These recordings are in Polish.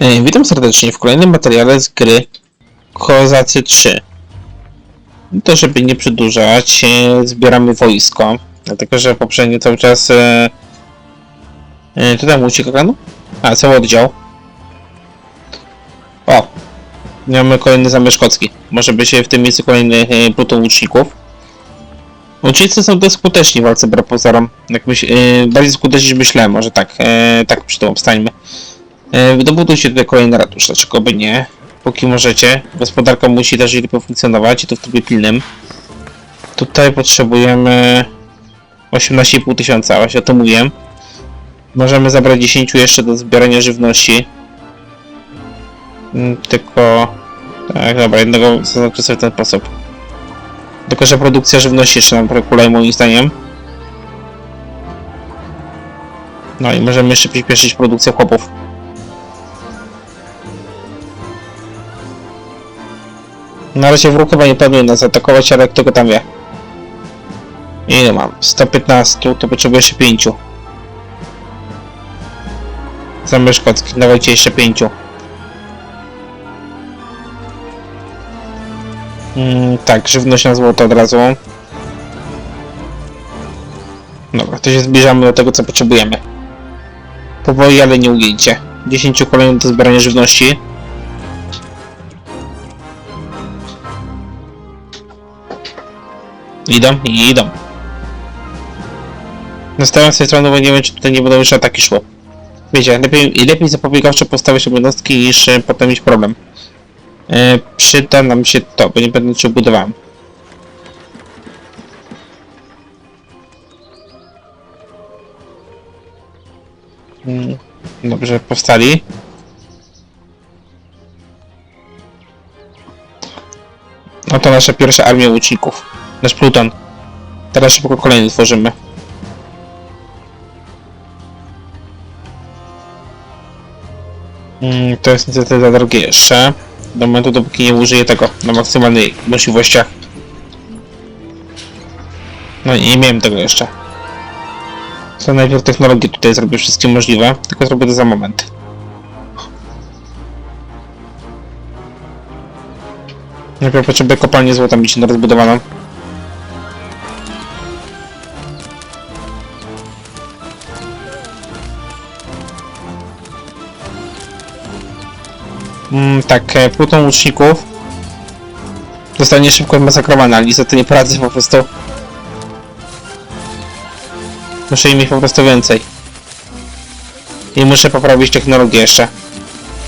E, Witam serdecznie w kolejnym materiale z gry Kozacy 3. To żeby nie przedłużać, e, zbieramy wojsko, dlatego że poprzednio cały czas... E, tutaj mu ucieka no? A, cały oddział. O! Mamy kolejny zamek szkocki. Może być w tym miejscu kolejny pluton łuczników. Łucznicy są dość skuteczni w walce wbrew pozorom. Jak myśl, bardziej skuteczni myślałem, może tak, tak przy tym obstańmy. E, Wydobudujcie tutaj kolejny ratusz, dlaczego by nie? Póki możecie. Gospodarka musi też lepiej funkcjonować i to w trybie pilnym. Tutaj potrzebujemy 18,5 tysiąca, właśnie o to mówiłem. Możemy zabrać 10 jeszcze do zbierania żywności. Mm, Tylko... Tak, dobra, jednego sobie w ten sposób. Tylko, że produkcja żywności jeszcze nam brakuje moim zdaniem. No i możemy jeszcze przyspieszyć produkcję chłopów. Na razie wróg chyba nie planuje nas atakować, ale kto go tam wie. Ile mam? 115, to potrzebuję jeszcze 5. Zamek szkocki, dawajcie jeszcze 5. Mm, tak, żywność na złoto od razu. Dobra, to się zbliżamy do tego, co potrzebujemy. Powoli, ale nie ujęcie. 10 kolejnych do zbierania żywności. Idą i idą. Nastawiam sobie stronę, bo nie wiem, czy tutaj nie będą już ataki szło. Wiecie, lepiej, lepiej zapobiegawczo postawić jednostki niż e, potem mieć problem. E, przyda nam się to, bo nie będę czy budowałem. Mm, Dobrze, powstali. No to nasza pierwsza armia łuczników. Nasz pluton. Teraz szybko kolejny tworzymy. Mm, to jest niestety za drogie jeszcze. Do momentu, dopóki nie użyję tego na maksymalnej możliwościach. No i nie miałem tego jeszcze. To najpierw technologię tutaj zrobię wszystkie możliwe, tylko zrobię to za moment. Najpierw potrzebuję kopalnię złota mieć rozbudowaną. Mm, tak, e, pluton łuczników zostanie szybko zmasakrowany, ale niestety nie poradzę po prostu. Muszę im mieć po prostu więcej. I muszę poprawić technologię jeszcze.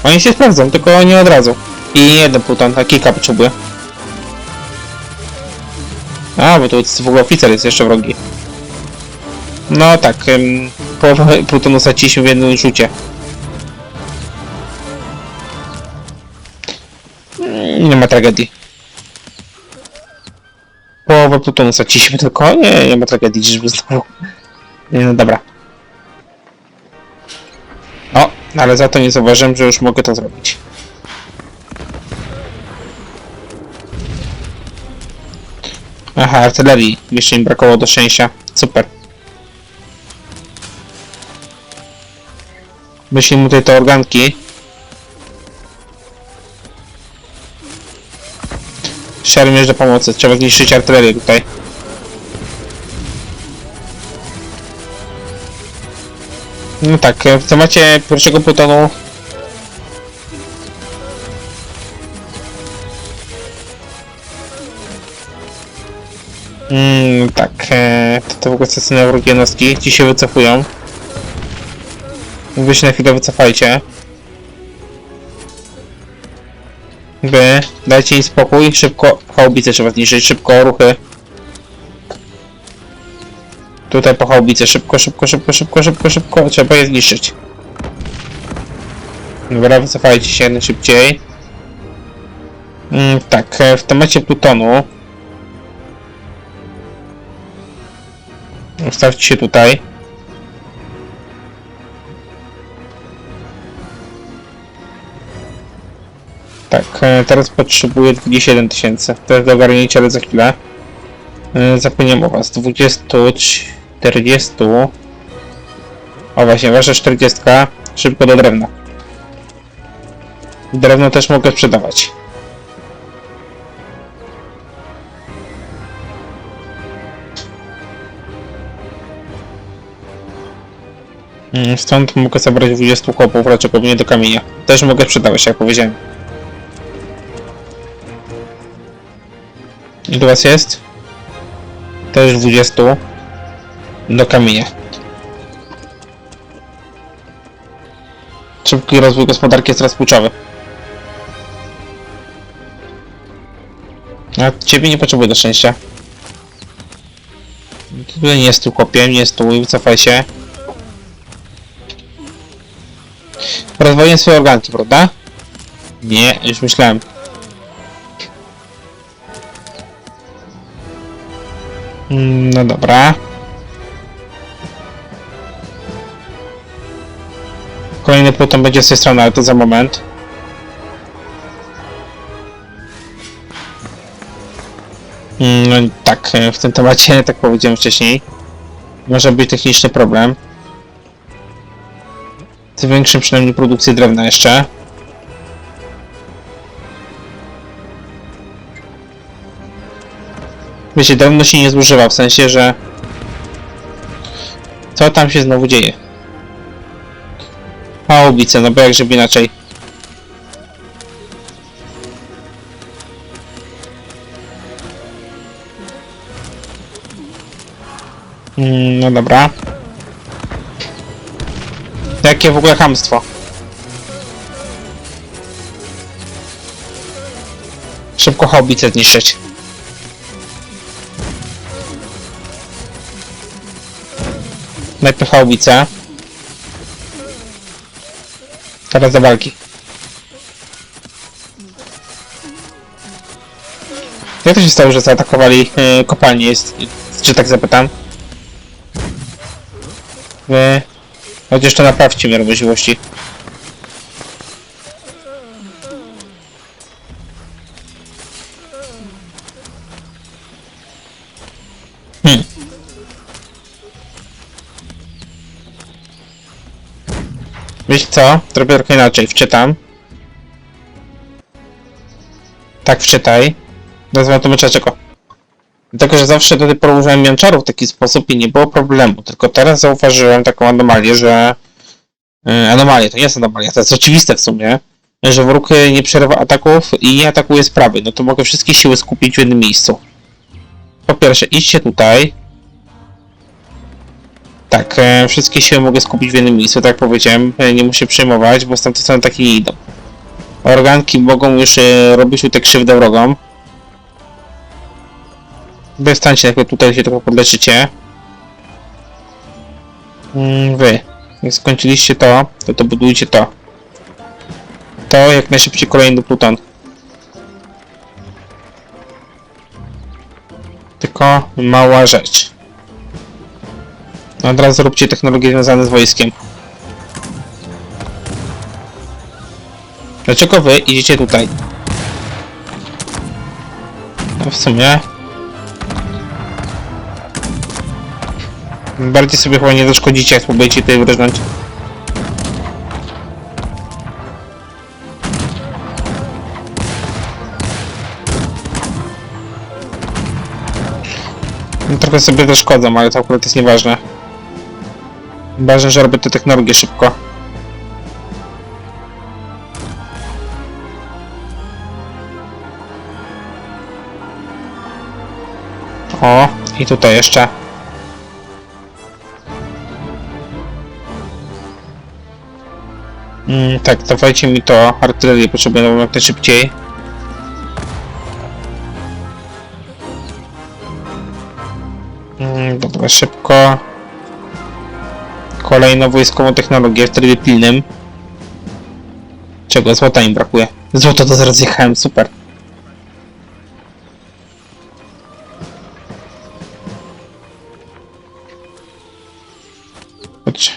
Oni się sprawdzą, tylko nie od razu. I nie jeden pluton, a kilka potrzebuję. A, bo tu w ogóle oficer jest jeszcze wrogi. No tak, ym, połowę plutonu straciliśmy w jednym rzucie. Nie ma tragedii. Połowę plutonu straciliśmy tylko. Nie, nie ma tragedii, żeby znowu. Nie, no dobra. O, ale za to nie zauważyłem, że już mogę to zrobić. Aha, artylerii. Jeszcze im brakowało do szczęścia. Super. Myślimy tutaj te organki. Szermierz do pomocy. Trzeba zniszczyć artylerię tutaj. No tak, w temacie pierwszego plutonu Mm, tak, e, to, to w ogóle stacjonują wrogie jednostki, ci się wycofują. Wy się na chwilę wycofajcie. By, dajcie im spokój, szybko, haubice trzeba zniszczyć, szybko, ruchy. Tutaj po haubice, szybko, szybko, szybko, szybko, szybko, szybko, trzeba je zniszczyć. Dobra, wycofajcie się najszybciej. Mm, tak, e, w temacie plutonu Ustawcie się tutaj. Tak, e, teraz potrzebuję 27 tysięcy. Jest do ogarnięcia, ale za chwilę. E, Zapomniałem o was. 20, 40. O właśnie, wasza 40. Szybko do drewna. Drewno też mogę sprzedawać. Mm, Stąd mogę zabrać 20 chłopów, dlaczego nie do kamienia. Też mogę sprzedawać, jak powiedziałem. Ile was jest? Też 20 do kamienia. Szybki rozwój gospodarki jest teraz kluczowy. A ciebie nie potrzebuję do szczęścia. Tutaj nie jest tu kopiem, nie jest tu, wycofaj się. Rozwojem swoje organki, prawda? Nie, już myślałem. No dobra. Kolejny pluton będzie z tej strony, ale to za moment. Mm, No tak, e, w tym temacie, tak powiedziałem wcześniej, może być techniczny problem. Zwiększym przynajmniej produkcję drewna jeszcze. Wiecie, drewno się nie zużywa, w sensie, że... Co tam się znowu dzieje? Haubice, no bo jak żeby inaczej. Mm, no dobra. Jakie w ogóle hamstwo? Szybko haubice zniszczyć. Najpierw haubice. Teraz do walki. Jak to się stało, że zaatakowali yy, kopalnię? Jest, czy tak zapytam? Wy... Chociaż to naprawcie miarę możliwości. Co? Zrobię trochę inaczej. Wczytam. Tak, wczytaj. Nazwę to myczeczeko. Dlatego, że zawsze do tej pory używałem mięczarów w taki sposób i nie było problemu. Tylko teraz zauważyłem taką anomalię, że... Yy, anomalię, to nie jest anomalia, to jest oczywiste w sumie, że wróg nie przerywa ataków i nie atakuje z prawej. No to mogę wszystkie siły skupić w jednym miejscu. Po pierwsze, idźcie tutaj. Tak, e, wszystkie siły mogę skupić w jednym miejscu, tak jak powiedziałem, e, nie muszę przejmować, bo z tamtej strony takie nie idą. Organki mogą już e, robić tutaj krzywdę wrogom. Wystańcie najpierw tutaj się trochę podleczycie. Mm, Wy, jak skończyliście to, to to budujcie to. To jak najszybciej kolejny pluton. Tylko mała rzecz. Od razu róbcie technologie związane z wojskiem. Dlaczego wy idziecie tutaj? No w sumie... Bardziej sobie chyba nie zaszkodzicie, jak spróbujecie tutaj wyrżnąć. No, trochę sobie zaszkodzą, ale to akurat jest nieważne. Ważne, że robię te technologie szybko. O, i tutaj jeszcze. Mm, tak, dawajcie mi to. Artylerię potrzebuję jak najszybciej. Mm, dobra, szybko. Kolejną wojskową technologię w trybie pilnym. Czego? Złota im brakuje. Złoto to zaraz jechałem, super. Potrze-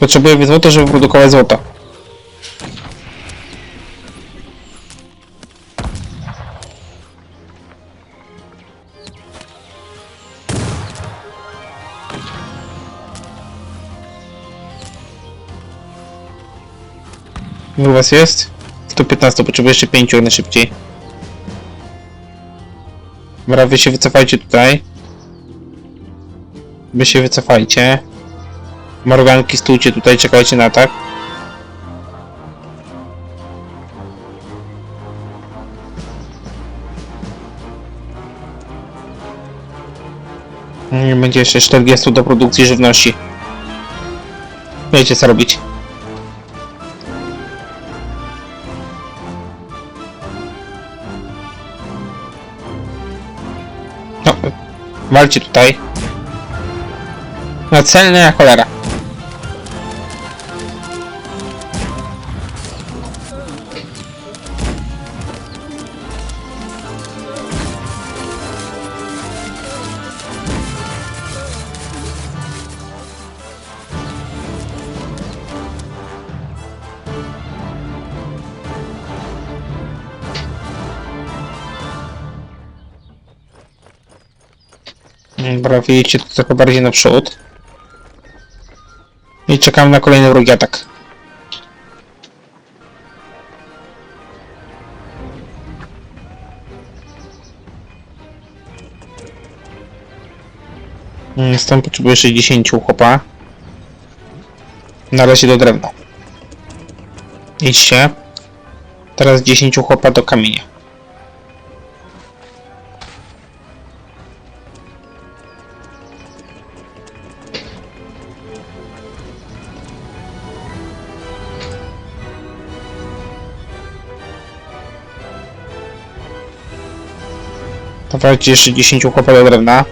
Potrzebuję złoto, żeby produkować złoto. Ilu was jest? To 15, potrzebuję jeszcze 5 jak najszybciej. Dobra, wy się wycofajcie tutaj. Wy się wycofajcie. Morganki stójcie tutaj, czekajcie na atak. Mm, Będzie jeszcze 40 do produkcji żywności. Wiecie co robić. Walcie tutaj. No celne jak cholera. Wyjedźcie trochę bardziej naprzód. I czekam na kolejny wrogi atak. Mm, Stąd potrzebuję 60 chłopa. Na razie do drewna. Idźcie. Teraz 10 chłopa do kamienia. Dawajcie jeszcze 10 chłopa do drewna.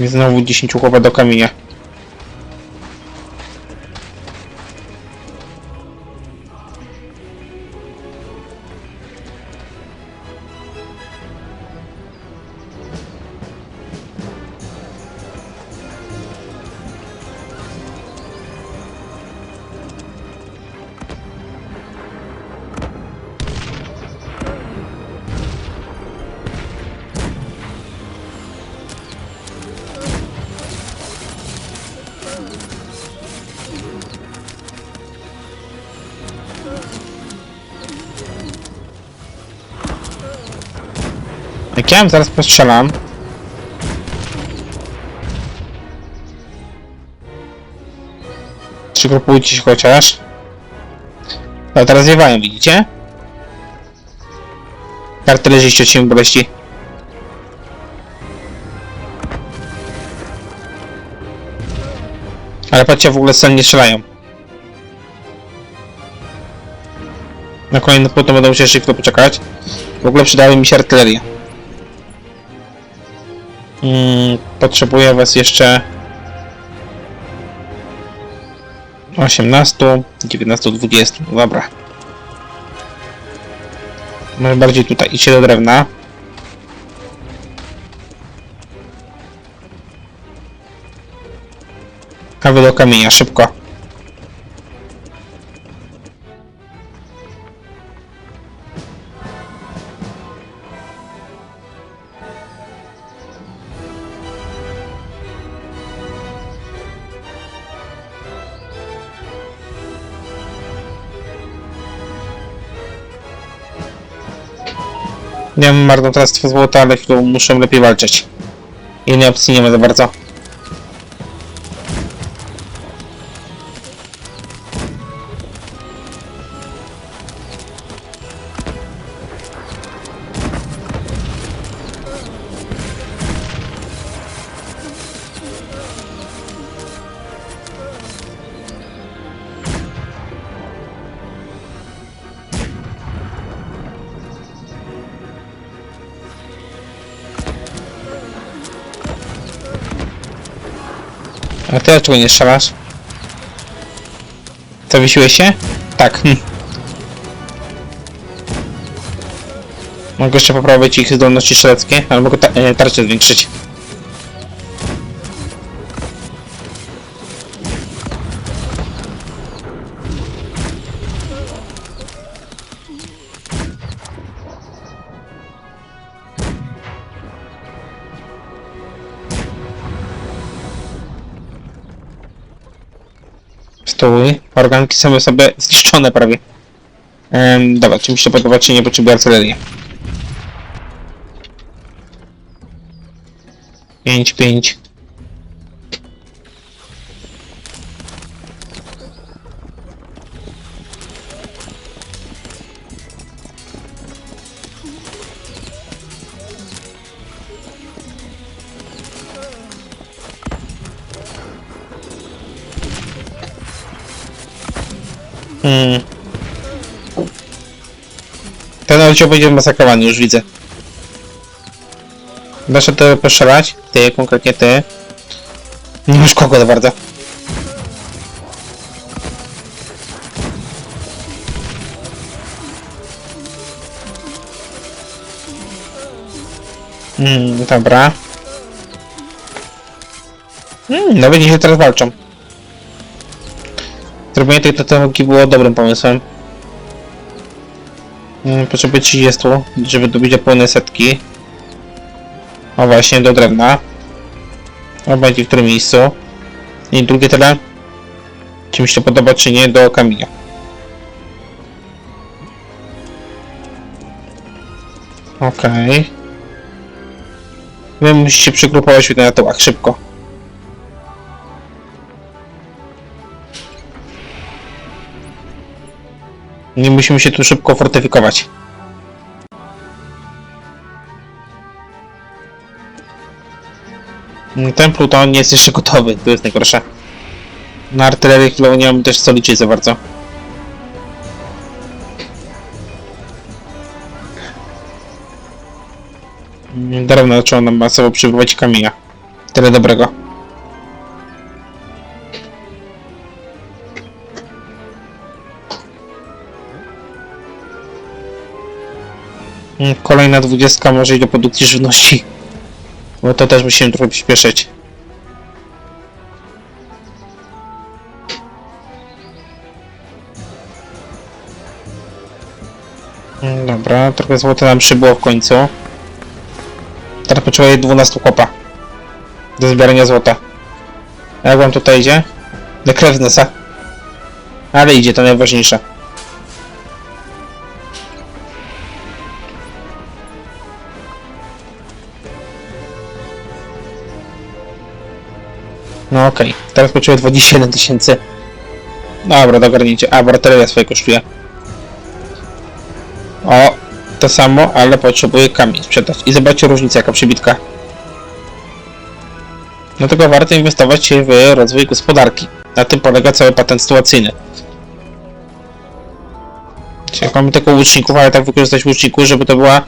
I znowu 10 chłopa do kamienia. Jak ja zaraz postrzelam. Przygrupujcie się chociaż. No teraz zjewają, widzicie? Artylerzyści od siebie boleści. Ale patrzcie, w ogóle sen nie strzelają. Na kolejny będę musiał jeszcze chwilę poczekać. W ogóle przydały mi się artyleria. Mm, potrzebuję was jeszcze 18, 19, 20. Dobra. Może bardziej tutaj. Idźcie do drewna. A wy do kamienia, szybko. Nie mam marnotrawstwo złota, ale chwilą muszę lepiej walczyć. Innej opcji nie ma za bardzo. A ty dlaczego nie strzelasz? Zawiesiłeś się? Tak. Hm. Mogę jeszcze poprawić ich zdolności strzeleckie, ale mogę ta e, zwiększyć. Stój. Organki same sobie zniszczone prawie. Um, dobra, czy mi się podoba, czy nie potrzebuję artylerii. 5, 5. Hmm. Ten oddział będzie masakrowany, już widzę. Dasz to postrzelać? Ty, konkretnie ty. Nie masz kogo bardzo. Hmm, dobra. Hmm, no będzie się teraz walczą. Zrobienie tej technologii było dobrym pomysłem. Hmm, Potrzebuję 30, żeby dobić do pełnej setki. O właśnie, do drewna. O, będzie w którym miejscu. I drugie tyle. Czy mi się podoba, czy nie, do kamienia. Okej. Wy musicie przygrupować na tyłach, szybko. Nie musimy się tu szybko fortyfikować. Mm, Ten pluton nie jest jeszcze gotowy, to jest najgorsze. Na artylerię chwilowo nie mam też co liczyć za bardzo. Mm, Drewno zaczęło nam masowo przybywać kamienia. Tyle dobrego. Kolejna dwudziestka może iść do produkcji żywności. Bo to też musimy trochę przyspieszyć. Mm, Dobra, trochę złota nam przybyło w końcu. Teraz potrzebuję 12 kopa. Do zbierania złota. Jak wam tutaj idzie? Do krewnesa. Ale idzie, to najważniejsze. No okej, teraz potrzebuję 21 tysięcy. Dobra, do ogarnięcia. A, bateria swoje kosztuje. O, to samo, ale potrzebuję kamień sprzedać. I zobaczcie różnicę, jaka przybitka. Dlatego warto inwestować w rozwój gospodarki. Na tym polega cały patent sytuacyjny. Czyli mamy tylko łuczników, ale tak wykorzystać łuczników, żeby to była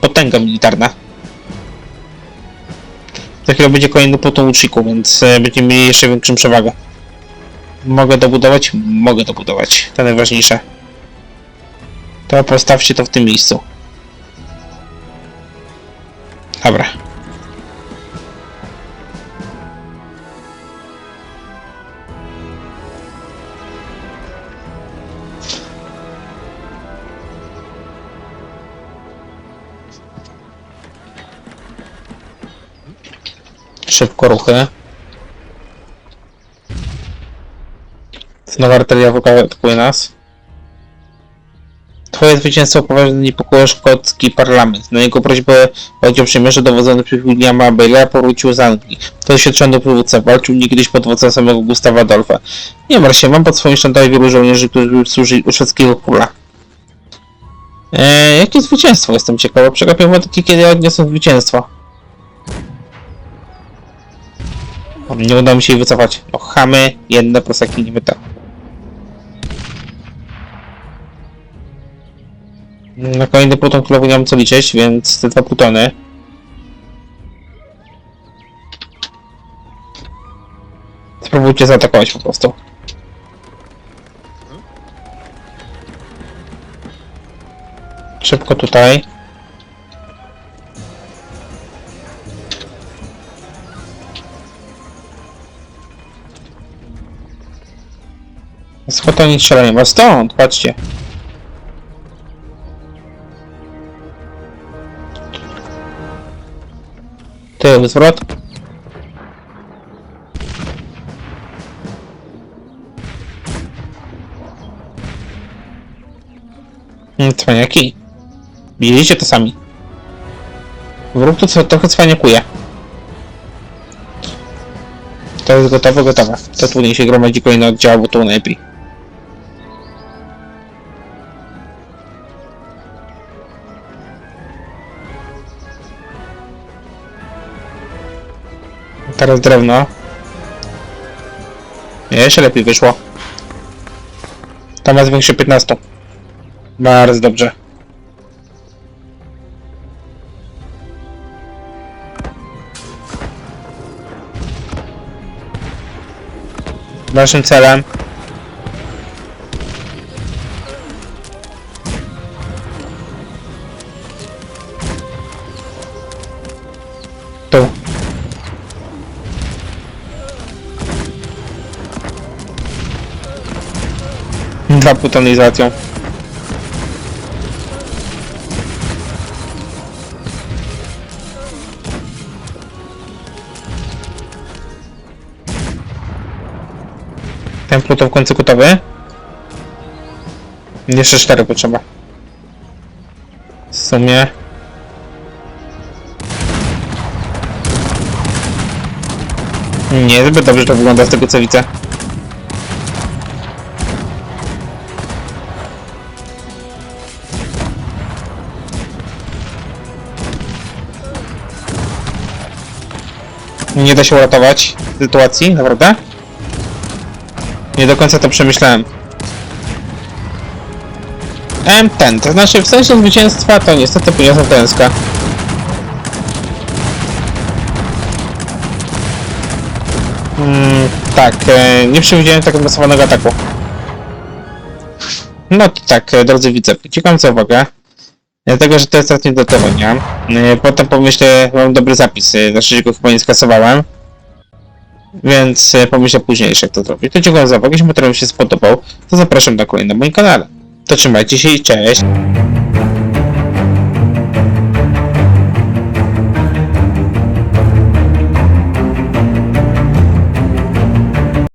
potęga militarna. Za chwilę będzie kolejny pluton łuczników, więc e, będziemy mieli jeszcze większą przewagę. Mogę dobudować? Mogę dobudować. To najważniejsze. To postawcie to w tym miejscu. Dobra. Szybko ruchy. Znowu artyleria wroga atakuje nas. Twoje zwycięstwo poważnie niepokoi szkocki parlament. Na jego prośbę oddział przymierza dowodzony przez Williama Baylera powrócił z Anglii. To doświadczony dowódca walczył niegdyś pod wodzą samego Gustawa Adolfa. Nie martw się, mam pod swoim sztandarem wielu żołnierzy, którzy służyli u szwedzkiego króla. Eee, jakie zwycięstwo? Jestem ciekawa. Przegapiam wątki, kiedy odniosą zwycięstwo. Nie uda mi się jej wycofać. No chamy, jedne prosaki nie wyda. Na kolejny pluton chwilowo nie mam co liczyć, więc te dwa plutony. Spróbujcie zaatakować po prostu. Szybko tutaj. Skąd oni strzelają? Bo stąd, patrzcie. Ty, zwrot. Mm, cwaniaki. Widzieliście to sami. Wróg to co, trochę cwaniakuje. To jest gotowe, gotowe. To trudniej się gromadzi kolejny oddział, bo to najlepiej. Teraz drewno. Jeszcze lepiej wyszło. Tam ma zwiększy 15. Bardzo dobrze. Naszym celem Załatwią. Ten pluton w końcu gotowy. Jeszcze cztery potrzeba. W sumie. Niezbyt dobrze to wygląda z tego co widzę. Nie da się uratować sytuacji, naprawdę? Nie do końca to przemyślałem. M10, to znaczy w sensie zwycięstwa to niestety poniosą klęskę. Mm, tak, e, nie przewidziałem tak masowanego ataku. No to tak, e, drodzy widzowie, ciekam za uwagę. Dlatego, że to jest ostatnie dotowania. E, Potem pomyślę, mam dobry zapis, e, znaczy, go chyba nie skasowałem. Więc e, pomyślę później jak to zrobić. To dziękuję za uwagę, jeśli materiał się spodobał, to zapraszam na kolejny na moim kanale. To trzymajcie się i cześć!